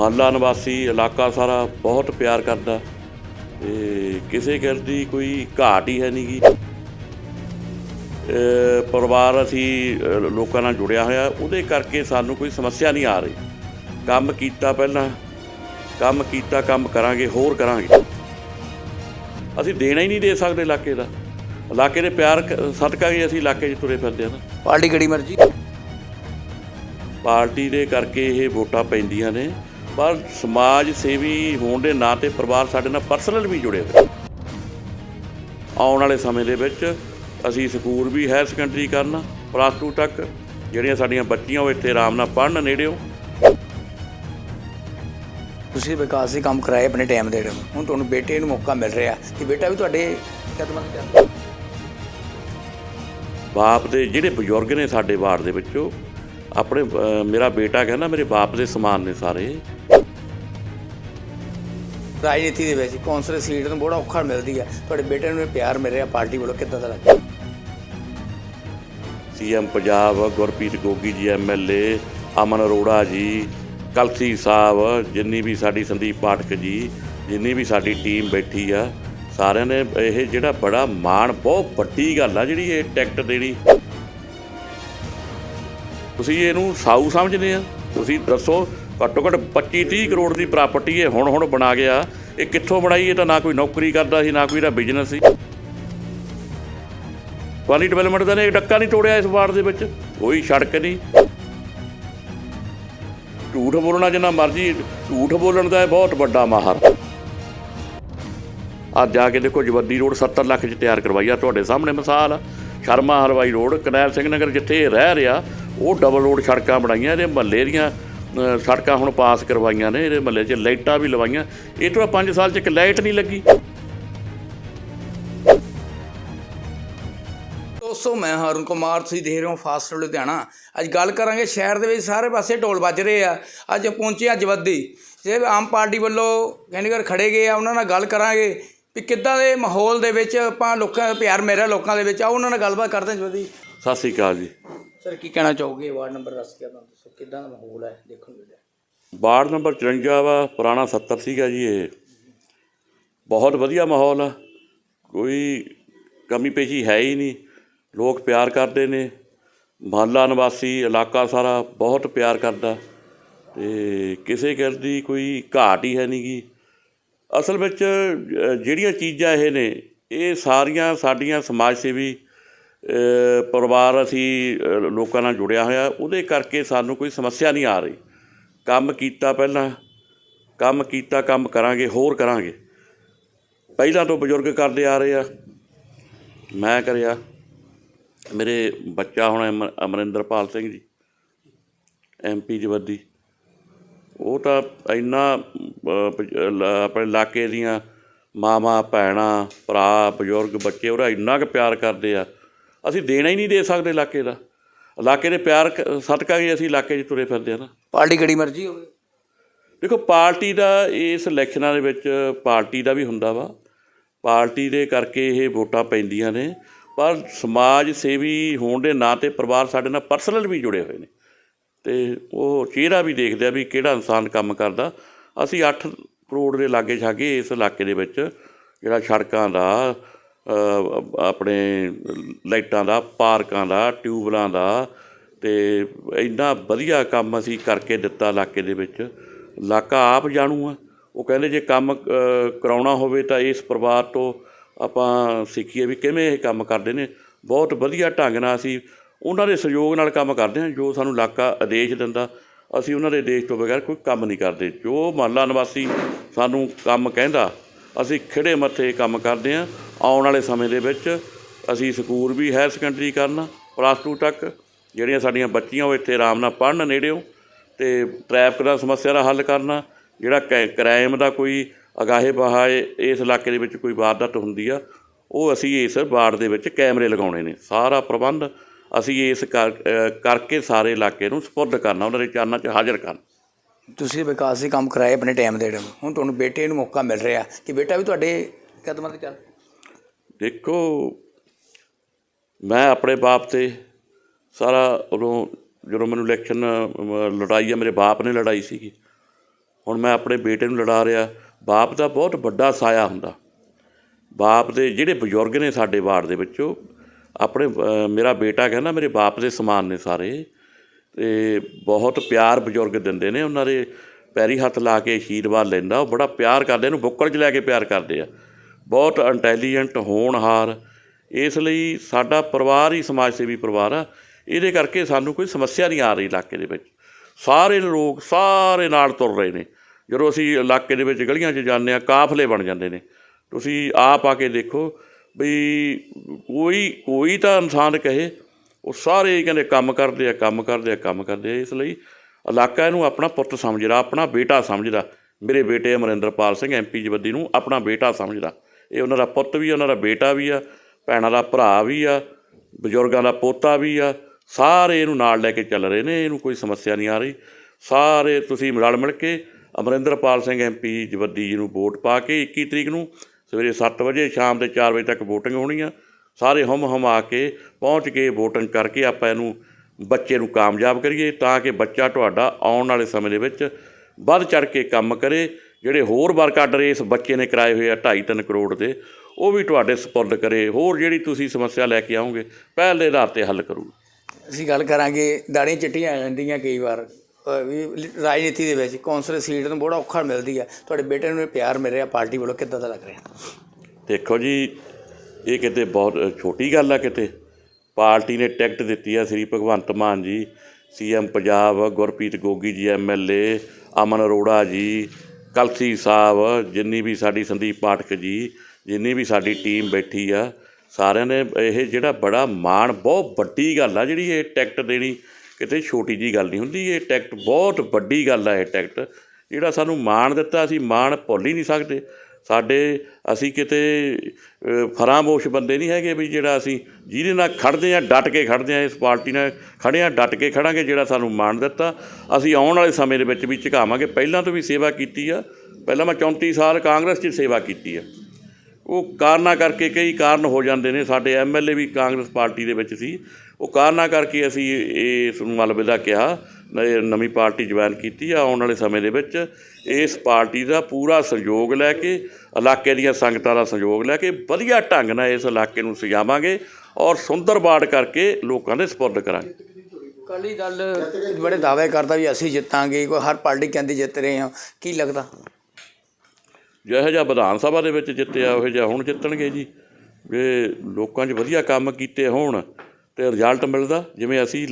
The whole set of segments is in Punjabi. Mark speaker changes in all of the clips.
Speaker 1: ਮਹੱਲਾ ਨਿਵਾਸੀ ਇਲਾਕਾ ਸਾਰਾ ਬਹੁਤ ਪਿਆਰ ਕਰਦਾ ਤੇ ਕਿਸੇ ਗੱਲ ਦੀ ਕੋਈ ਘਾਟ ਹੀ ਹੈ ਨਹੀਂਗੀ ਪਰਿਵਾਰ ਅਸੀਂ ਲੋਕਾਂ ਨਾਲ ਜੁੜਿਆ ਹੋਇਆ ਉਹਦੇ ਕਰਕੇ ਸਾਨੂੰ ਕੋਈ ਸਮੱਸਿਆ ਨਹੀਂ ਆ ਰਹੀ। ਕੰਮ ਕੀਤਾ ਪਹਿਲਾਂ ਕੰਮ ਕੀਤਾ ਕੰਮ ਕਰਾਂਗੇ ਹੋਰ ਕਰਾਂਗੇ। ਅਸੀਂ ਦੇਣਾ ਹੀ ਨਹੀਂ ਦੇ ਸਕਦੇ ਇਲਾਕੇ ਦਾ। ਇਲਾਕੇ ਦੇ ਪਿਆਰ ਸਦਕਾ ਹੀ ਅਸੀਂ ਇਲਾਕੇ 'ਚ ਤੁਰੇ ਫਿਰਦੇ ਹਾਂ
Speaker 2: ਪਾਰਟੀ ਕਿਹੜੀ ਮਰਜ਼ੀ?
Speaker 1: ਪਾਰਟੀ ਦੇ ਕਰਕੇ ਇਹ ਵੋਟਾਂ ਪੈਂਦੀਆਂ ਨੇ। ਪਰ ਸਮਾਜ ਸੇਵੀ ਹੋਣ ਦੇ ਨਾਂ ਤੇ ਪਰਿਵਾਰ ਸਾਡੇ ਨਾਲ ਪਰਸਨਲ ਵੀ ਜੁੜੇ ਹੋਏ ਆਉਣ ਵਾਲੇ ਸਮੇਂ ਦੇ ਵਿੱਚ ਅਸੀਂ ਸਕੂਲ ਵੀ ਹਾਇਰ ਸੈਕੰਡਰੀ ਕਰਨਾ ਪਲੱਸ 2 ਤੱਕ ਜਿਹੜੀਆਂ ਸਾਡੀਆਂ ਬੱਚੀਆਂ ਉਹ ਇੱਥੇ ਆਰਾਮ ਨਾਲ ਪੜ੍ਹਨ ਨੇੜਿਓ
Speaker 2: ਤੁਸੀਂ ਵਿਕਾਸ ਦੇ ਕੰਮ ਕਰਾਏ ਆਪਣੇ ਟਾਈਮ ਦੇ ਵਿੱਚ। ਹੁਣ ਤੁਹਾਨੂੰ ਬੇਟੇ ਨੂੰ ਮੌਕਾ ਮਿਲ ਰਿਹਾ ਕਿ ਬੇਟਾ ਵੀ ਤੁਹਾਡੇ ਕਦਮਾਂ ਤੇ ਚੱਲ
Speaker 1: ਬਾਪ ਦੇ ਜਿਹੜੇ ਬਜ਼ੁਰਗ ਨੇ ਸਾਡੇ ਵਾਰਡ ਦੇ ਵਿੱਚੋਂ ਆਪਣੇ ਮੇਰਾ ਬੇਟਾ ਕਹਿੰਦਾ ਮੇਰੇ ਬਾਪ ਦੇ ਸਮਾਨ ਨੇ ਸਾਰੇ।
Speaker 2: ਰਾਜਨੀਤੀ ਦੇ ਵਿੱਚ ਕੌਂਸਲਰ ਸੀਟ ਨੂੰ ਬੜਾ ਔਖਾ ਮਿਲਦੀ ਹੈ ਤੁਹਾਡੇ ਬੇਟੇ ਨੂੰ ਪਿਆਰ ਮਿਲ ਰਿਹਾ ਪਾਰਟੀ ਵੱਲੋਂ ਕਿੱਦਾਂ ਦਾ ਲੱਗਦਾ?
Speaker 1: ਸੀਐਮ ਪੰਜਾਬ ਗੁਰਪ੍ਰੀਤ ਗੋਗੀ ਜੀ ਐਮਐਲਏ ਅਮਨ ਅਰੋੜਾ ਜੀ ਕਲਸੀ ਸਾਹਿਬ ਜਿੰਨੀ ਵੀ ਸਾਡੀ ਸੰਦੀਪ ਪਾਠਕ ਜੀ ਜਿੰਨੀ ਵੀ ਸਾਡੀ ਟੀਮ ਬੈਠੀ ਆ ਸਾਰਿਆਂ ਨੇ ਇਹ ਜਿਹੜਾ ਬੜਾ ਮਾਣ ਬਹੁਤ ਵੱਡੀ ਗੱਲ ਆ ਜਿਹੜੀ ਇਹ ਟਿਕਟ ਦੇਣੀ। ਤੁਸੀਂ ਇਹਨੂੰ ਸਾਊ ਸਮਝਦੇ ਆ। ਤੁਸੀਂ ਦੱਸੋ, ਘੱਟੋ ਘੱਟ 25 30 ਕਰੋੜ ਦੀ ਪ੍ਰਾਪਰਟੀ ਇਹ ਹੁਣ ਹੁਣ ਬਣਾ ਗਿਆ। ਇਹ ਕਿੱਥੋਂ ਬਣਾਈ? ਇਹ ਤਾਂ ਨਾ ਕੋਈ ਨੌਕਰੀ ਕਰਦਾ ਸੀ, ਨਾ ਕੋਈ ਇਹਦਾ ਬਿਜ਼ਨਸ ਸੀ। ਕੁਆਲੀ ਡਿਵੈਲਪਮੈਂਟ ਦਾ ਨੇ ਡੱਕਾ ਨਹੀਂ ਤੋੜਿਆ ਇਸ ਵਾਰਡ ਦੇ ਵਿੱਚ। ਕੋਈ ਸੜਕ ਨਹੀਂ। ਝੂਠ ਬੋਲਣਾ ਜਿੰਨਾ ਮਰਜ਼ੀ, ਝੂਠ ਬੋਲਣ ਦਾ ਇਹ ਬਹੁਤ ਵੱਡਾ ਮਾਹਰ। ਅੱਜ ਜਾ ਕੇ ਦੇਖੋ, ਜਵੱਦੀ ਰੋਡ 70 ਲੱਖ ਚ ਤਿਆਰ ਕਰਵਾਈ ਆ। ਤੁਹਾਡੇ ਸਾਹਮਣੇ ਮਿਸਾਲ ਆ। ਸ਼ਰਮਾ ਹਲਵਾਈ ਰੋਡ, ਕਨੈਲ ਸਿੰਘ ਨਗਰ ਜਿੱਥੇ ਇਹ ਰਹਿ ਰਿਹਾ ਉਹ ਡਬਲ ਰੋਡ ਸੜਕਾਂ ਬਣਾਈਆਂ ਇਹਦੇ ਮਹੱਲੇ ਦੀਆਂ ਸੜਕਾਂ ਹੁਣ ਪਾਸ ਕਰਵਾਈਆਂ ਨੇ ਇਹਦੇ ਮਹੱਲੇ 'ਚ ਲਾਈਟਾਂ ਵੀ ਲਵਾਈਆਂ। ਇਹ ਤੋਂ 5 ਸਾਲ 'ਚ ਇੱਕ ਲਾਈਟ ਨਹੀਂ ਲੱਗੀ।
Speaker 2: ਦੋਸਤੋ ਮੈਂ ਹਰਨ ਕੁਮਾਰ ਤੁਸੀਂ ਦੇਖ ਰਹੇ ਹੋ ਫਾਸਟ ਲੁਧਿਆਣਾ। ਅੱਜ ਗੱਲ ਕਰਾਂਗੇ ਸ਼ਹਿਰ ਦੇ ਵਿੱਚ ਸਾਰੇ ਪਾਸੇ ਢੋਲ ਵੱਜ ਰਹੇ ਆ। ਅੱਜ ਪਹੁੰਚੇ ਅੱਜ ਵੱਦੀ ਜੇ ਆਮ ਪਾਰਟੀ ਵੱਲੋਂ ਕੈਂਡੀਡੇਟ ਖੜੇ ਗਏ ਆ ਉਹਨਾਂ ਨਾਲ ਗੱਲ ਕਰਾਂਗੇ ਵੀ ਕਿੱਦਾਂ ਦੇ ਮਾਹੌਲ ਦੇ ਵਿੱਚ ਆਪਾਂ ਲੋਕਾਂ ਦਾ ਪਿਆਰ ਮੇਰਾ ਲੋਕਾਂ ਦੇ ਵਿੱਚ। ਆ ਉਹਨਾਂ ਨਾਲ ਗੱਲਬਾਤ ਕਰਦੇ ਜਵੱਦੀ।
Speaker 1: ਸਤਿ ਸ੍ਰੀ ਅਕਾਲ ਜੀ।
Speaker 2: ਸਰ, ਕੀ ਕਹਿਣਾ ਚਾਹੋਗੇ? ਵਾਰਡ ਨੰਬਰ ਦੱਸ ਕੇ ਦੱਸੋ, ਕਿੱਦਾਂ ਦਾ ਮਾਹੌਲ ਹੈ ਦੇਖਣ ਨੂੰ ਮਿਲਿਆ?
Speaker 1: ਵਾਰਡ ਨੰਬਰ 54 ਵਾ, ਪੁਰਾਣਾ 70 ਸੀਗਾ ਜੀ ਇਹ। ਬਹੁਤ ਵਧੀਆ ਮਾਹੌਲ ਆ। ਕੋਈ ਕਮੀ ਪੇਸ਼ੀ ਹੈ ਹੀ ਨਹੀਂ। ਲੋਕ ਪਿਆਰ ਕਰਦੇ ਨੇ। ਮਹੱਲਾ ਨਿਵਾਸੀ, ਇਲਾਕਾ ਸਾਰਾ ਬਹੁਤ ਪਿਆਰ ਕਰਦਾ। ਤੇ ਕਿਸੇ ਗੱਲ ਦੀ ਕੋਈ ਘਾਟ ਹੀ ਹੈ ਨਹੀਂ ਨਹੀਂਗੀ ਅਸਲ ਵਿੱਚ ਜਿਹੜੀਆਂ ਚੀਜ਼ਾਂ ਇਹ ਨੇ, ਇਹ ਸਾਰੀਆਂ ਸਾਡੀਆਂ ਸਮਾਜ ਸੇਵੀ ਪਰਿਵਾਰ ਅਸੀਂ ਲੋਕਾਂ ਨਾਲ ਜੁੜਿਆ ਹੋਇਆ। ਉਹਦੇ ਕਰਕੇ ਸਾਨੂੰ ਕੋਈ ਸਮੱਸਿਆ ਨਹੀਂ ਆ ਰਹੀ। ਕੰਮ ਕੀਤਾ ਪਹਿਲਾਂ, ਕੰਮ ਕੀਤਾ, ਕੰਮ ਕਰਾਂਗੇ, ਹੋਰ ਕਰਾਂਗੇ। ਪਹਿਲਾਂ ਤੋਂ ਬਜ਼ੁਰਗ ਕਰਦੇ ਆ ਰਹੇ ਆ। ਮੈਂ ਕਰਿਆ। ਮੇਰੇ ਬੱਚਾ ਹੁਣ ਅਮ- ਅਮਰਿੰਦਰਪਾਲ ਸਿੰਘ ਜੀ ਐਮਪੀ ਜਵੱਦੀ। ਉਹ ਤਾਂ ਇੰਨਾ ਆਪਣੇ ਇਲਾਕੇ ਦੀਆਂ ਮਾਵਾਂ, ਭੈਣਾਂ, ਭਰਾ, ਬਜ਼ੁਰਗ, ਬੱਚੇ, ਉਹਦਾ ਇੰਨਾ ਕੁ ਪਿਆਰ ਕਰਦੇ ਆ। ਅਸੀਂ ਦੇਣਾ ਹੀ ਨਹੀਂ ਦੇ ਸਕਦੇ ਇਲਾਕੇ ਦਾ। ਇਲਾਕੇ ਦੇ ਪਿਆਰ ਸਦਕਾ ਹੀ ਅਸੀਂ ਇਲਾਕੇ 'ਚ ਤੁਰੇ ਫਿਰਦੇ ਆ ਨਾ।
Speaker 2: ਪਾਰਟੀ ਕਿਹੜੀ ਮਰਜ਼ੀ ਹੋਵੇ।
Speaker 1: ਦੇਖੋ ਪਾਰਟੀ ਦਾ ਇਸ ਇਲੈਕਸ਼ਨਾਂ ਦੇ ਵਿੱਚ ਪਾਰਟੀ ਦਾ ਵੀ ਹੁੰਦਾ ਵਾ। ਪਾਰਟੀ ਦੇ ਕਰਕੇ ਇਹ ਵੋਟਾਂ ਪੈਂਦੀਆਂ ਨੇ। ਪਰ ਸਮਾਜ ਸੇਵੀ ਹੋਣ ਦੇ ਨਾਂ ਤੇ ਪਰਿਵਾਰ ਸਾਡੇ ਨਾਲ ਪਰਸਨਲ ਵੀ ਜੁੜੇ ਹੋਏ ਨੇ। ਤੇ ਉਹ ਚਿਹਰਾ ਵੀ ਦੇਖਦੇ ਆ ਵੀ ਕਿਹੜਾ ਇਨਸਾਨ ਕੰਮ ਕਰਦਾ। ਅਸੀਂ 8 ਕਰੋੜ ਦੇ ਲਾਗੇ ਛਾਗੇ ਇਸ ਇਲਾਕੇ ਦੇ ਵਿੱਚ ਜਿਹੜਾ ਸੜਕਾਂ ਦਾ ਆਪਣੇ ਲਾਈਟਾਂ ਦਾ, ਪਾਰਕਾਂ ਦਾ, ਟਿਊਬਲਾਂ ਦਾ ਅਤੇ ਇੰਨਾ ਵਧੀਆ ਕੰਮ ਅਸੀਂ ਕਰਕੇ ਦਿੱਤਾ ਇਲਾਕੇ ਦੇ ਵਿੱਚ। ਇਲਾਕਾ ਆਪ ਜਾਣੂ ਆ। ਉਹ ਕਹਿੰਦੇ ਜੇ ਕੰਮ ਕਰਾਉਣਾ ਹੋਵੇ ਤਾਂ ਇਸ ਪਰਿਵਾਰ ਤੋਂ ਆਪਾਂ ਸਿੱਖੀਏ ਵੀ ਕਿਵੇਂ ਇਹ ਕੰਮ ਕਰਦੇ ਨੇ। ਬਹੁਤ ਵਧੀਆ ਢੰਗ ਨਾਲ ਅਸੀਂ ਉਹਨਾਂ ਦੇ ਸਹਿਯੋਗ ਨਾਲ ਕੰਮ ਕਰਦੇ ਹਾਂ, ਜੋ ਸਾਨੂੰ ਇਲਾਕਾ ਆਦੇਸ਼ ਦਿੰਦਾ। ਅਸੀਂ ਉਹਨਾਂ ਦੇ ਆਦੇਸ਼ ਤੋਂ ਬਗੈਰ ਕੋਈ ਕੰਮ ਨਹੀਂ ਕਰਦੇ। ਜੋ ਮਹੱਲਾ ਨਿਵਾਸੀ ਸਾਨੂੰ ਕੰਮ ਕਹਿੰਦਾ ਅਸੀਂ ਖਿਹੜੇ ਮੱਥੇ ਕੰਮ ਕਰਦੇ ਹਾਂ। ਆਉਣ ਵਾਲੇ ਸਮੇਂ ਦੇ ਵਿੱਚ ਅਸੀਂ ਸਕੂਲ ਵੀ ਹਾਇਰ ਸੈਕੰਡਰੀ ਕਰਨਾ ਪਲੱਸ 2 ਤੱਕ। ਜਿਹੜੀਆਂ ਸਾਡੀਆਂ ਬੱਚੀਆਂ ਉਹ ਇੱਥੇ ਆਰਾਮ ਨਾਲ ਪੜ੍ਹਨ ਨੇੜਿਓ ਤੇ ਟ੍ਰੈਫਿਕ ਦਾ ਸਮੱਸਿਆ ਦਾ ਹੱਲ ਕਰਨਾ, ਜਿਹੜਾ ਕ੍ਰਾਈਮ ਦਾ ਕੋਈ ਅਗਾਹੇ ਬਹਾਏ ਇਸ ਇਲਾਕੇ ਦੇ ਵਿੱਚ ਕੋਈ ਵਾਰਦਾਤ ਹੁੰਦੀ ਆ, ਉਹ ਅਸੀਂ ਇਸ ਵਾਰਡ ਦੇ ਵਿੱਚ ਕੈਮਰੇ ਲਗਾਉਣੇ ਨੇ। ਸਾਰਾ ਪ੍ਰਬੰਧ ਅਸੀਂ ਇਸ ਕਰਕੇ ਸਾਰੇ ਇਲਾਕੇ ਨੂੰ ਸਪੁਰਦ ਕਰਨਾ, ਉਹਨਾਂ ਦੇ ਚਰਨਾਂ 'ਚ ਹਾਜ਼ਰ ਕਰਨਾ।
Speaker 2: ਤੁਸੀਂ ਵਿਕਾਸ ਦੇ ਕੰਮ ਕਰਾਏ ਆਪਣੇ ਟਾਈਮ ਦੇ ਵਿੱਚ। ਹੁਣ ਤੁਹਾਨੂੰ ਬੇਟੇ ਨੂੰ ਮੌਕਾ ਮਿਲ ਰਿਹਾ ਕਿ ਬੇਟਾ ਵੀ ਤੁਹਾਡੇ ਕਦਮਾਂ ਤੇ ਚੱਲ।
Speaker 1: ਦੇਖੋ, ਮੈਂ ਆਪਣੇ ਬਾਪ ਤੇ ਸਾਰਾ ਉਦੋਂ ਜਦੋਂ ਮੈਨੂੰ ਇਲੈਕਸ਼ਨ ਲੜਾਈ ਆ, ਮੇਰੇ ਬਾਪ ਨੇ ਲੜਾਈ ਸੀਗੀ। ਹੁਣ ਮੈਂ ਆਪਣੇ ਬੇਟੇ ਨੂੰ ਲੜਾ ਰਿਹਾ। ਬਾਪ ਦਾ ਬਹੁਤ ਵੱਡਾ ਸਾਇਆ ਹੁੰਦਾ। ਬਾਪ ਦੇ ਜਿਹੜੇ ਬਜ਼ੁਰਗ ਨੇ ਸਾਡੇ ਵਾਰਡ ਦੇ ਵਿੱਚੋਂ, ਆਪਣੇ ਮੇਰਾ ਬੇਟਾ ਕਹਿੰਦਾ, ਮੇਰੇ ਬਾਪ ਦੇ ਸਮਾਨ ਨੇ ਸਾਰੇ। ਤੇ ਬਹੁਤ ਪਿਆਰ ਬਜ਼ੁਰਗ ਦਿੰਦੇ ਨੇ, ਉਹਨਾਂ ਦੇ ਪੈਰੀ ਹੱਥ ਲਾ ਕੇ ਆਸ਼ੀਰਵਾਦ ਲੈਂਦਾ, ਉਹ ਬੜਾ ਪਿਆਰ ਕਰਦੇ ਇਹਨੂੰ ਬੁੱਕਲ 'ਚ ਲੈ ਕੇ ਪਿਆਰ ਕਰਦੇ ਆ। ਬਹੁਤ ਇੰਟੈਲੀਜੈਂਟ ਹੋਣਹਾਰ, ਇਸ ਲਈ ਸਾਡਾ ਪਰਿਵਾਰ ਹੀ ਸਮਾਜ ਸੇਵੀ ਪਰਿਵਾਰ ਆ। ਇਹਦੇ ਕਰਕੇ ਸਾਨੂੰ ਕੋਈ ਸਮੱਸਿਆ ਨਹੀਂ ਆ ਰਹੀ ਇਲਾਕੇ ਦੇ ਵਿੱਚ। ਸਾਰੇ ਲੋਕ ਸਾਰੇ ਨਾਲ ਤੁਰ ਰਹੇ ਨੇ। ਜਦੋਂ ਅਸੀਂ ਇਲਾਕੇ ਦੇ ਵਿੱਚ ਗਲੀਆਂ 'ਚ ਜਾਂਦੇ ਆ, ਕਾਫਲੇ ਬਣ ਜਾਂਦੇ ਨੇ। ਤੁਸੀਂ ਆਪ ਆ ਕੇ ਦੇਖੋ ਵੀ ਕੋਈ ਕੋਈ ਤਾਂ ਇਨਸਾਨ ਕਹੇ ਉਹ ਸਾਰੇ ਕਹਿੰਦੇ ਕੰਮ ਕਰਦੇ ਆ, ਕੰਮ ਕਰਦੇ ਆ, ਕੰਮ ਕਰਦੇ ਆ। ਇਸ ਲਈ ਇਲਾਕਾ ਇਹਨੂੰ ਆਪਣਾ ਪੁੱਤ ਸਮਝਦਾ, ਆਪਣਾ ਬੇਟਾ ਸਮਝਦਾ। ਮੇਰੇ ਬੇਟੇ ਅਮਰਿੰਦਰਪਾਲ ਸਿੰਘ ਐਮਪੀ ਜਵੱਦੀ ਨੂੰ ਆਪਣਾ ਬੇਟਾ ਸਮਝਦਾ। ਇਹ ਉਹਨਾਂ ਦਾ ਪੁੱਤ ਵੀ ਉਹਨਾਂ ਦਾ ਬੇਟਾ ਵੀ ਆ, ਭੈਣਾਂ ਦਾ ਭਰਾ ਵੀ ਆ, ਬਜ਼ੁਰਗਾਂ ਦਾ ਪੋਤਾ ਵੀ ਆ। ਸਾਰੇ ਇਹਨੂੰ ਨਾਲ ਲੈ ਕੇ ਚੱਲ ਰਹੇ ਨੇ, ਇਹਨੂੰ ਕੋਈ ਸਮੱਸਿਆ ਨਹੀਂ ਆ ਰਹੀ। ਸਾਰੇ ਤੁਸੀਂ ਰਲ ਮਿਲ ਕੇ ਅਮਰਿੰਦਰਪਾਲ ਸਿੰਘ ਐਮਪੀ ਜਵੱਦੀ ਜੀ ਨੂੰ ਵੋਟ ਪਾ ਕੇ 21 ਤਰੀਕ ਨੂੰ ਸਵੇਰੇ 7 ਵਜੇ, ਸ਼ਾਮ ਦੇ 4 ਵਜੇ ਤੱਕ VOTING ਹੋਣੀ ਆ ਸਾਰੇ ਹਮ ਹਮ ਆ ਕੇ ਪਹੁੰਚ ਕੇ VOTING ਕਰਕੇ ਆਪਾਂ ਇਹਨੂੰ ਬੱਚੇ ਨੂੰ ਕਾਮਯਾਬ ਕਰੀਏ ਤਾਂ ਕਿ ਬੱਚਾ ਤੁਹਾਡਾ ਆਉਣ ਵਾਲੇ ਸਮੇਂ ਦੇ ਵਿੱਚ ਵੱਧ ਚੜ ਕੇ ਕੰਮ ਕਰੇ। ਜਿਹੜੇ ਹੋਰ ਵਰਕ ਆਰਡਰ ਇਸ ਬੱਚੇ ਨੇ ਕਰਾਏ ਹੋਏ ਆ 2.5 ਕਰੋੜ ਦੇ ਉਹ ਵੀ ਤੁਹਾਡੇ ਸਪੁਰਦ ਕਰੇ। ਹੋਰ ਜਿਹੜੀ ਤੁਸੀਂ ਸਮੱਸਿਆ ਲੈ ਕੇ ਆਓਗੇ ਪਹਿਲੇ ਆਧਾਰ ਤੇ ਹੱਲ ਕਰੂ।
Speaker 2: ਅਸੀਂ ਗੱਲ ਕਰਾਂਗੇ ਦਾੜੀਆਂ ਚਿੱਟੀਆਂ ਆ ਜਾਂਦੀਆਂ ਕਈ ਵਾਰ। ਵੀ ਰਾਜਨੀਤੀ ਦੇ ਵਿੱਚ ਕੌਂਸਲਰ ਸੀਟ ਨੂੰ ਬੜਾ ਔਖਾ ਮਿਲਦੀ ਹੈ ਤੁਹਾਡੇ ਬੇਟੇ ਨੂੰ ਪਿਆਰ ਮਿਲ ਰਿਹਾ ਪਾਰਟੀ ਵੱਲੋਂ ਕਿੱਦਾਂ ਦਾ ਲੱਗ ਰਿਹਾ?
Speaker 1: ਦੇਖੋ ਜੀ ਇਹ ਕਿਤੇ ਬਹੁਤ ਛੋਟੀ ਗੱਲ ਆ ਕਿਤੇ। ਪਾਰਟੀ ਨੇ ਟਿਕਟ ਦਿੱਤੀ ਆ ਸ੍ਰੀ ਭਗਵੰਤ ਮਾਨ ਜੀ, ਸੀਐਮ ਪੰਜਾਬ ਗੁਰਪ੍ਰੀਤ ਗੋਗੀ ਜੀ ਐਮਐਲਏ ਅਮਨ ਅਰੋੜਾ ਜੀ, ਕਲਸੀ ਸਾਹਿਬ, ਜਿੰਨੀ ਵੀ ਸਾਡੀ ਸੰਦੀਪ ਪਾਠਕ ਜੀ, ਜਿੰਨੀ ਵੀ ਸਾਡੀ ਟੀਮ ਬੈਠੀ ਆ, ਸਾਰਿਆਂ ਨੇ ਇਹ ਜਿਹੜਾ ਬੜਾ ਮਾਣ, ਬਹੁਤ ਵੱਡੀ ਗੱਲ ਆ ਜਿਹੜੀ ਇਹ ਟਿਕਟ ਦੇਣੀ। ਕਿਤੇ ਛੋਟੀ ਜੀ ਗੱਲ ਨਹੀਂ ਹੁੰਦੀ, ਇਹ ਟਿਕਟ ਬਹੁਤ ਵੱਡੀ ਗੱਲ ਆ, ਇਹ ਟਿਕਟ। ਜਿਹੜਾ ਸਾਨੂੰ ਮਾਣ ਦਿੱਤਾ, ਅਸੀਂ ਮਾਣ ਭੁੱਲ ਹੀ ਨਹੀਂ ਸਕਦੇ। ਸਾਡੇ ਅਸੀਂ ਕਿਤੇ ਅ, ਫਰਾਮੋਸ਼ ਬੰਦੇ ਨਹੀਂ ਹੈਗੇ ਵੀ ਜਿਹੜਾ ਅਸੀਂ ਜਿਹਦੇ ਨਾਲ ਖੜਦੇ ਆ ਡਟ ਕੇ ਖੜਦੇ ਆ ਇਸ ਪਾਰਟੀ ਨਾਲ ਖੜੇ ਆ ਡਟ ਕੇ ਖੜਾਂਗੇ ਜਿਹੜਾ ਸਾਨੂੰ ਮਾਣ ਦਿੱਤਾ। ਅਸੀਂ ਆਉਣ ਵਾਲੇ ਸਮੇਂ ਦੇ ਵਿੱਚ ਵੀ ਝੁਕਾਵਾਂਗੇ। ਪਹਿਲਾਂ ਤੋਂ ਵੀ ਸੇਵਾ ਕੀਤੀ ਆ। ਪਹਿਲਾਂ ਮੈਂ 34 ਸਾਲ ਕਾਂਗਰਸ 'ਚ ਸੇਵਾ ਕੀਤੀ ਆ। ਉਹ ਕਾਰਨਾਂ ਕਰਕੇ ਕਈ ਕਾਰਨ ਹੋ ਜਾਂਦੇ ਨੇ। ਸਾਡੇ ਐਮਐਲਏ ਵੀ ਕਾਂਗਰਸ ਪਾਰਟੀ ਦੇ ਵਿੱਚ ਸੀ। ਉਹ ਕਾਰਨਾਂ ਕਰਕੇ ਅਸੀਂ ਇਸ ਨੂੰ ਅਲਵਿਦਾ ਕਿਹਾ ਨਵੀਂ ਪਾਰਟੀ ਜੁਆਇਨ ਕੀਤੀ ਆ ਆਉਣ ਵਾਲੇ ਸਮੇਂ ਦੇ ਵਿੱਚ। ਇਸ ਪਾਰਟੀ ਦਾ ਪੂਰਾ ਸਹਿਯੋਗ ਲੈ ਕੇ ਇਲਾਕੇ ਦੀਆਂ ਸੰਗਤਾਂ ਦਾ ਸਹਿਯੋਗ ਲੈ ਕੇ ਵਧੀਆ ਢੰਗ ਨਾਲ ਇਸ ਇਲਾਕੇ ਨੂੰ ਸਜਾਵਾਂਗੇ ਔਰ ਸੁੰਦਰ ਬਾੜ ਕਰਕੇ ਲੋਕਾਂ ਦੇ ਸਪੁਰਦ ਕਰਾਂਗੇ।
Speaker 2: ਅਕਾਲੀ ਦਲ ਬੜੇ ਦਾਅਵੇ ਕਰਦਾ ਵੀ ਅਸੀਂ ਜਿੱਤਾਂਗੇ ਕੋਈ ਹਰ ਪਾਰਟੀ ਕਹਿੰਦੀ ਜਿੱਤ ਰਹੇ ਹਾਂ। ਕੀ ਲੱਗਦਾ?
Speaker 1: ਜਿਹੋ ਜਿਹਾ ਵਿਧਾਨ ਸਭਾ ਦੇ ਵਿੱਚ ਜਿੱਤਿਆ ਉਹੋ ਜਿਹਾ ਹੁਣ ਜਿੱਤਣਗੇ ਜੀ। ਜੇ ਲੋਕਾਂ 'ਚ ਵਧੀਆ ਕੰਮ ਕੀਤੇ ਹੋਣ ਤੇ ਰਿਜ਼ਲਟ ਮਿਲਦਾ ਜਿਵੇਂ ਅਸੀਂ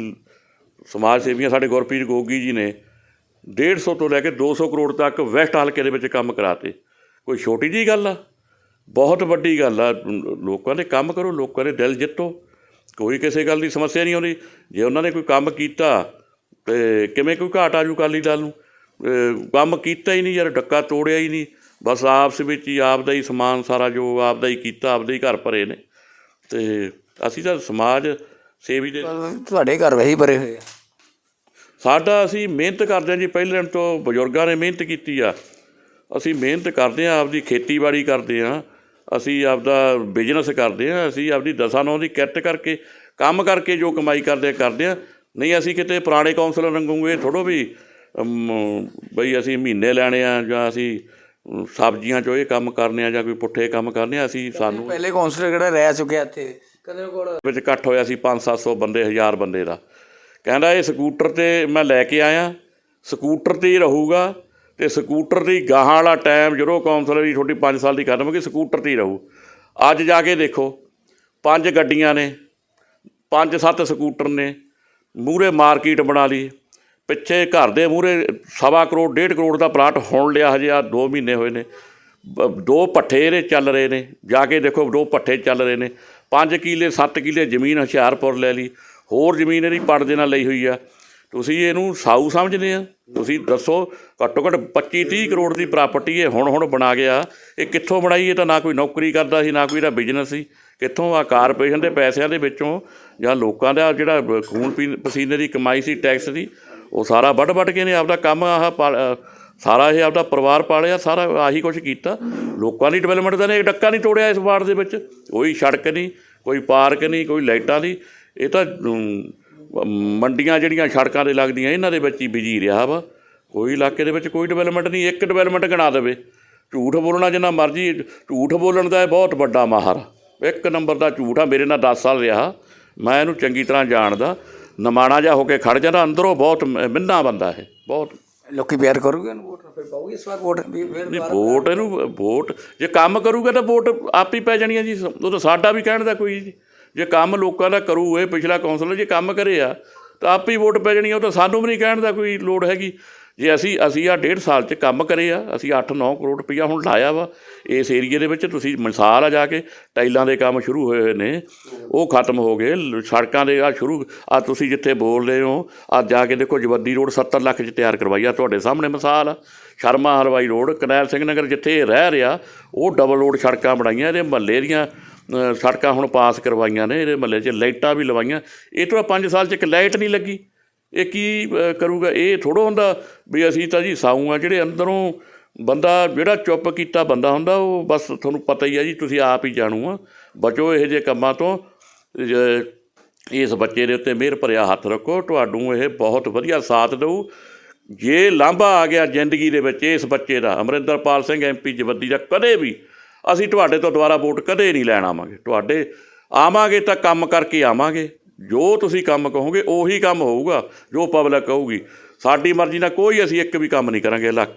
Speaker 1: ਸਮਾਜ ਸੇਵੀਆਂ ਸਾਡੇ ਗੁਰਪ੍ਰੀਤ ਗੋਗੀ ਜੀ ਨੇ 150 ਤੋਂ ਲੈ ਕੇ 200 ਕਰੋੜ ਤੱਕ ਵੈਸਟ ਹਲਕੇ ਦੇ ਵਿੱਚ ਕੰਮ ਕਰਾਤੇ। ਕੋਈ ਛੋਟੀ ਜੀ ਗੱਲ ਆ? ਬਹੁਤ ਵੱਡੀ ਗੱਲ ਆ। ਲੋਕਾਂ ਦੇ ਕੰਮ ਕਰੋ, ਲੋਕਾਂ ਦੇ ਦਿਲ ਜਿੱਤੋ। ਕੋਈ ਕਿਸੇ ਗੱਲ ਦੀ ਸਮੱਸਿਆ ਨਹੀਂ ਆਉਂਦੀ। ਜੇ ਉਹਨਾਂ ਨੇ ਕੋਈ ਕੰਮ ਕੀਤਾ, ਤੇ ਕਿਵੇਂ ਕੋਈ ਘਾਟ ਆਜੂ ਅਕਾਲੀ ਦਲ ਨੂੰ? ਕੰਮ ਕੀਤਾ ਹੀ ਨਹੀਂ, ਯਾਰ ਡੱਕਾ ਤੋੜਿਆ ਹੀ ਨਹੀਂ। ਬਸ ਆਪਸ ਵਿੱਚ ਹੀ ਆਪ ਦਾ ਹੀ ਸਮਾਨ ਸਾਰਾ ਜੋ ਆਪ ਦਾ ਹੀ ਕੀਤਾ, ਆਪਦੇ ਹੀ ਘਰ ਭਰੇ ਨੇ। ਤੇ ਅਸੀਂ ਤਾਂ ਸਮਾਜ ਸੇਵੀ ਦੇ
Speaker 2: ਤੁਹਾਡੇ ਘਰ ਵਹੀ ਭਰੇ ਹੋਏ ਆ।
Speaker 1: ਸਾਡਾ ਅਸੀਂ ਮਿਹਨਤ ਕਰਦੇ ਹਾਂ ਜੀ ਪਹਿਲੇ ਦਿਨ ਤੋਂ ਬਜ਼ੁਰਗਾਂ ਨੇ ਮਿਹਨਤ ਕੀਤੀ ਆ। ਅਸੀਂ ਮਿਹਨਤ ਕਰਦੇ ਹਾਂ ਆਪਦੀ ਖੇਤੀਬਾੜੀ ਕਰਦੇ ਹਾਂ। ਅਸੀਂ ਆਪਦਾ ਬਿਜ਼ਨਸ ਕਰਦੇ ਹਾਂ ਅਸੀਂ ਆਪਦੀ ਦਸਾਂ ਨੌਂ ਦੀ ਕਿੱਟ ਕਰਕੇ ਕੰਮ ਕਰਕੇ ਜੋ ਕਮਾਈ ਕਰਦੇ ਆ ਕਰਦੇ ਆ ਨਹੀਂ ਅਸੀਂ ਕਿਤੇ ਪੁਰਾਣੇ ਕੌਂਸਲਰ ਰੰਗੂਗੇ ਥੋੜੋ ਵੀ ਬਈ ਅਸੀਂ ਮਹੀਨੇ ਲੈਣੇ ਆ ਜਾਂ ਅਸੀਂ ਸਬਜ਼ੀਆਂ ਚੋਂ ਇਹ ਕੰਮ ਕਰਨੇ ਆ ਜਾਂ ਕੋਈ ਪੁੱਠੇ ਕੰਮ ਕਰਨੇ ਆ ਅਸੀਂ ਸਾਨੂੰ
Speaker 2: ਪਹਿਲੇ ਕੌਂਸਲਰ ਕਿਹੜਾ ਰਹਿ ਚੁੱਕਿਆ ਇੱਥੇ?
Speaker 1: ਵਿੱਚ ਇਕੱਠ ਹੋਇਆ ਸੀ 5-700 ਬੰਦੇ 1000 ਬੰਦੇ ਦਾ। ਕਹਿੰਦਾ ਇਹ ਸਕੂਟਰ ਤੇ ਮੈਂ ਲੈ ਕੇ ਆਇਆ। ਸਕੂਟਰ ਤੇ ਹੀ ਰਹੂਗਾ ਤੇ ਸਕੂਟਰ ਦੀ ਗਾਹਾਂ ਵਾਲਾ ਟਾਈਮ ਜਦੋਂ ਕੌਂਸਲਰ ਦੀ ਛੋਟੀ 5 ਸਾਲ ਦੀ ਖਤਮ ਹੋ ਸਕੂਟਰ ਤੇ ਹੀ ਰਹੂ। ਅੱਜ ਜਾ ਕੇ ਦੇਖੋ, ਪੰਜ ਗੱਡੀਆਂ ਨੇ, ਪੰਜ ਸੱਤ ਸਕੂਟਰ ਨੇ ਮੂਰੇ ਮਾਰਕੀਟ ਬਣਾ ਲਈ। ਪਿੱਛੇ ਘਰ ਦੇ ਮੂਰੇ ਸਵਾ ਕਰੋੜ, ਡੇਢ ਕਰੋੜ ਦਾ ਪਲਾਟ ਹੋਣ ਲਿਆ ਹਜੇ ਆ 2 ਮਹੀਨੇ ਹੋਏ ਨੇ। ਦੋ ਪੱਠੇ ਇਹਦੇ ਚੱਲ ਰਹੇ ਨੇ। ਜਾ ਕੇ ਦੇਖੋ ਦੋ ਪੱਠੇ ਚੱਲ ਰਹੇ ਨੇ। 5 ਕਿੱਲੇ 7 ਕਿੱਲੇ ਜ਼ਮੀਨ ਹੁਸ਼ਿਆਰਪੁਰ ਲੈ ਲਈ। ਹੋਰ ਜ਼ਮੀਨ ਇਹਦੀ ਪੜਦੇ ਨਾਲ ਲਈ ਹੋਈ ਆ। ਤੁਸੀਂ ਇਹਨੂੰ ਸਾਊ ਸਮਝਦੇ ਆ। ਤੁਸੀਂ ਦੱਸੋ, ਘੱਟੋ ਘੱਟ 25 30 ਕਰੋੜ ਦੀ ਪ੍ਰਾਪਰਟੀ ਇਹ ਹੁਣ ਹੁਣ ਬਣਾ ਗਿਆ। ਇਹ ਕਿੱਥੋਂ ਬਣਾਈ? ਇਹ ਤਾਂ ਨਾ ਕੋਈ ਨੌਕਰੀ ਕਰਦਾ ਸੀ, ਨਾ ਕੋਈ ਇਹਦਾ ਬਿਜ਼ਨਸ ਸੀ। ਕਿੱਥੋਂ ਆ ਕਾਰਪੋਰੇਸ਼ਨ ਦੇ ਪੈਸਿਆਂ ਦੇ ਵਿੱਚੋਂ ਜਾਂ ਲੋਕਾਂ ਦਾ ਜਿਹੜਾ ਖੂਨ ਪੀ, ਪਸੀਨੇ ਦੀ ਕਮਾਈ ਸੀ, ਟੈਕਸ ਦੀ, ਉਹ ਸਾਰਾ ਵੱਢ ਵੱਢ ਕੇ ਨੇ ਆਪਦਾ ਕੰਮ ਆਹ ਪਾਲ- ਸਾਰਾ ਇਹ ਆਪਦਾ ਪਰਿਵਾਰ ਪਾਲਿਆ, ਸਾਰਾ ਆਹੀ ਕੁਝ ਕੀਤਾ। ਲੋਕਾਂ ਦੀ ਡਿਵੈਲਪਮੈਂਟ ਦਾ ਨੇ ਡੱਕਾ ਨਹੀਂ ਤੋੜਿਆ ਇਸ ਵਾਰਡ ਦੇ ਵਿੱਚ। ਕੋਈ ਸੜਕ ਨਹੀਂ, ਕੋਈ ਪਾਰਕ ਨਹੀਂ, ਕੋਈ ਲਾਈਟਾਂ ਨਹੀਂ। ਇਹ ਤਾਂ ਮੰਡੀਆਂ ਜਿਹੜੀਆਂ ਸੜਕਾਂ ਦੇ ਲੱਗਦੀਆਂ, ਇਹਨਾਂ ਦੇ ਵਿੱਚ ਹੀ ਬਿਜ਼ੀ ਰਿਹਾ ਵਾ। ਕੋਈ ਇਲਾਕੇ ਦੇ ਵਿੱਚ ਕੋਈ ਡਿਵੈਲਪਮੈਂਟ ਨਹੀਂ, ਇੱਕ ਡਿਵੈਲਪਮੈਂਟ ਗਿਣਾ ਦੇਵੇ। ਝੂਠ ਬੋਲਣਾ ਜਿੰਨਾ ਮਰਜ਼ੀ, ਝੂਠ ਬੋਲਣ ਦਾ ਇਹ ਬਹੁਤ ਵੱਡਾ ਮਾਹਰ ਇੱਕ ਨੰਬਰ ਦਾ ਝੂਠ ਆ, ਮੇਰੇ ਨਾਲ 10 ਸਾਲ ਰਿਹਾ। ਮੈਂ ਇਹਨੂੰ ਚੰਗੀ ਤਰ੍ਹਾਂ ਜਾਣਦਾ। ਨਮਾਣਾ ਜਾ ਹੋ ਕੇ ਖੜ ਜਾਂਦਾ, ਅੰਦਰੋਂ ਬਹੁਤ ਮ- ਮਿੰਨਾ ਬੰਦਾ ਇਹ, ਬਹੁਤ
Speaker 2: ਲੋਕੀ ਪਿਆਰ ਕਰੂਗੇ ਉਹਨੂੰ ਵੋਟ ਫਿਰ ਪਾਉਗੇ ਇਸ ਵਾਰ ਵੋਟ ਵੀ ਫਿਰ
Speaker 1: ਨਹੀਂ ਵੋਟ ਇਹਨੂੰ ਵੋਟ ਜੇ ਕੰਮ ਕਰੂਗਾ ਤਾਂ ਵੋਟ ਆਪ ਹੀ ਪੈ ਜਾਣੀ ਆ ਜੀ ਉਹ ਤਾਂ ਸਾਡਾ ਵੀ ਕਹਿਣ ਦਾ ਕੋਈ ਜੀ। ਜੇ ਕੰਮ ਲੋਕਾਂ ਦਾ ਕਰੂ ਇਹ ਪਿਛਲਾ ਕੌਂਸਲਰ ਜੇ ਕੰਮ ਕਰੇ ਆ ਤਾਂ ਆਪ ਹੀ ਵੋਟ ਪੈ ਜਾਣੀ ਆ ਉਹ ਤਾਂ ਸਾਨੂੰ ਵੀ ਨਹੀਂ ਕਹਿਣ ਦਾ ਕੋਈ ਲੋੜ ਹੈਗੀ। ਜੇ ਅਸੀਂ ਅਸੀਂ ਆ ਡੇਢ ਸਾਲ 'ਚ ਕੰਮ ਕਰੇ ਆ, ਅਸੀਂ 8-9 ਕਰੋੜ ਰੁਪਈਆ ਹੁਣ ਲਾਇਆ ਵਾ, ਇਸ ਏਰੀਏ ਦੇ ਵਿੱਚ ਤੁਸੀਂ ਮਿਸਾਲ ਆ ਜਾ ਕੇ ਟਾਈਲਾਂ ਦੇ ਕੰਮ ਸ਼ੁਰੂ ਹੋਏ ਹੋਏ ਨੇ, ਉਹ ਖਤਮ ਹੋ ਗਏ ਸੜਕਾਂ ਦੇ ਆ ਸ਼ੁਰੂ, ਆ ਤੁਸੀਂ ਜਿੱਥੇ ਬੋਲ ਰਹੇ ਹੋ, ਆ ਜਾ ਕੇ ਦੇਖੋ ਜਵੱਦੀ ਰੋਡ 70 ਲੱਖ 'ਚ ਤਿਆਰ ਕਰਵਾਈ ਆ, ਤੁਹਾਡੇ ਸਾਹਮਣੇ ਮਿਸਾਲ ਆ, ਸ਼ਰਮਾ ਹਲਵਾਈ ਰੋਡ, ਕਨੈਲ ਸਿੰਘ ਨਗਰ ਜਿੱਥੇ ਰਹਿ ਰਿਹਾ, ਉਹ ਡਬਲ ਰੋਡ ਸੜਕਾਂ ਬਣਾਈਆਂ, ਇਹਦੇ ਮਹੱਲੇ ਦੀਆਂ ਸੜਕਾਂ ਹੁਣ ਪਾਸ ਕਰਵਾਈਆਂ ਨੇ, ਇਹਦੇ ਮਹੱਲੇ 'ਚ ਲਾਈਟਾਂ ਵੀ ਲਵਾਈਆਂ, ਇਹ ਤੋਂ 5 ਸਾਲ 'ਚ ਇੱਕ ਲਾਈਟ ਨਹੀਂ ਲੱਗੀ ਇਹ ਕੀ ਕਰੂਗਾ? ਇਹ ਥੋੜ੍ਹਾ ਹੁੰਦਾ ਵੀ ਅਸੀਂ ਤਾਂ ਜੀ ਸਾਊ ਆ, ਜਿਹੜੇ ਅੰਦਰੋਂ ਬੰਦਾ, ਜਿਹੜਾ ਚੁੱਪ ਕੀਤਾ ਬੰਦਾ ਹੁੰਦਾ, ਉਹ ਬਸ ਤੁਹਾਨੂੰ ਪਤਾ ਹੀ ਆ ਜੀ, ਤੁਸੀਂ ਆਪ ਹੀ ਜਾਣੂ ਆ। ਬਚੋ ਇਹੋ ਜਿਹੇ ਕੰਮਾਂ ਤੋਂ। ਇਸ ਬੱਚੇ ਦੇ ਉੱਤੇ ਮਿਹਰ ਭਰਿਆ ਹੱਥ ਰੱਖੋ। ਤੁਹਾਨੂੰ ਇਹ ਬਹੁਤ ਵਧੀਆ ਸਾਥ ਦਊ। ਜੇ ਲਾਂਭਾ ਆ ਗਿਆ ਜ਼ਿੰਦਗੀ ਦੇ ਵਿੱਚ ਇਸ ਬੱਚੇ ਦਾ, ਅਮਰਿੰਦਰਪਾਲ ਸਿੰਘ ਐਮਪੀ ਜਵੱਦੀ ਦਾ, ਕਦੇ ਵੀ ਅਸੀਂ ਤੁਹਾਡੇ ਤੋਂ ਦੁਬਾਰਾ ਵੋਟ ਕਦੇ ਨਹੀਂ ਲੈਣ ਆਵਾਂਗੇ। ਤੁਹਾਡੇ ਆਵਾਂਗੇ ਤਾਂ ਕੰਮ ਕਰਕੇ ਆਵਾਂਗੇ। ਜੋ ਤੁਸੀਂ ਕੰਮ ਕਹੋਗੇ ਉਹੀ ਕੰਮ ਹੋਊਗਾ, ਜੋ ਪਬਲਿਕ ਕਹੂਗੀ। ਸਾਡੀ ਮਰਜ਼ੀ ਨਾਲ ਕੋਈ ਅਸੀਂ ਇੱਕ ਵੀ ਕੰਮ ਨਹੀਂ ਕਰਾਂਗੇ ਇਲਾਕ